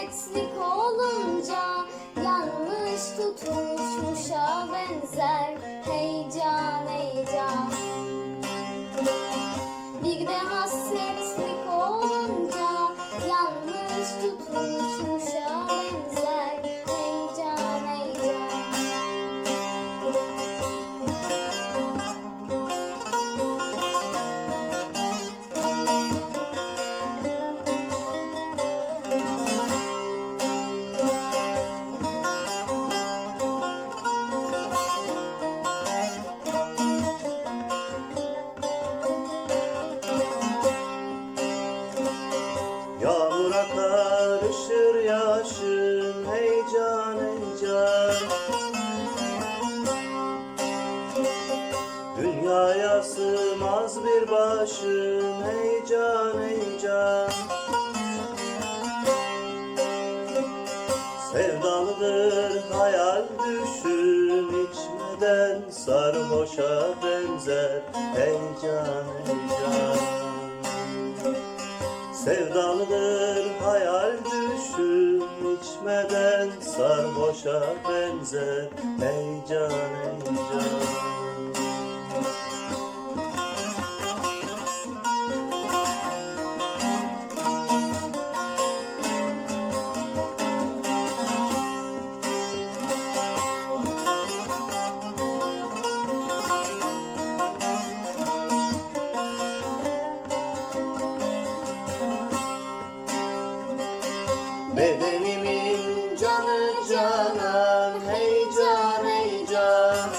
Devletlik olunca yanlış tutulmuşa benzer. Heyecan heyecan. Bir de hasretlik olunca yanlış tutulmuş Dünyaya sığmaz bir başın heyecan heyecan Sevdalıdır hayal düşün içmeden sarhoşa benzer. Heyecan heyecan Sevdalıdır hayal düşün içmeden sarhoşa benzer. Heyecan heyecan Bedenimin canı canan heyecan heyecan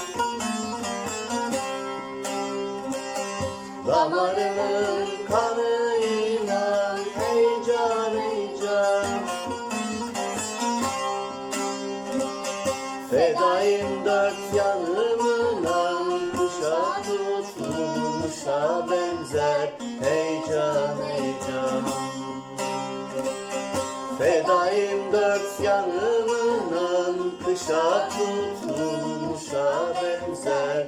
Damarımın kanı inan heyecan heyecan Fedayım dört yanımına Kuşa benzer. Heyecan heyecan Fedayım dört yanımın Kışa tutulmuşa benzer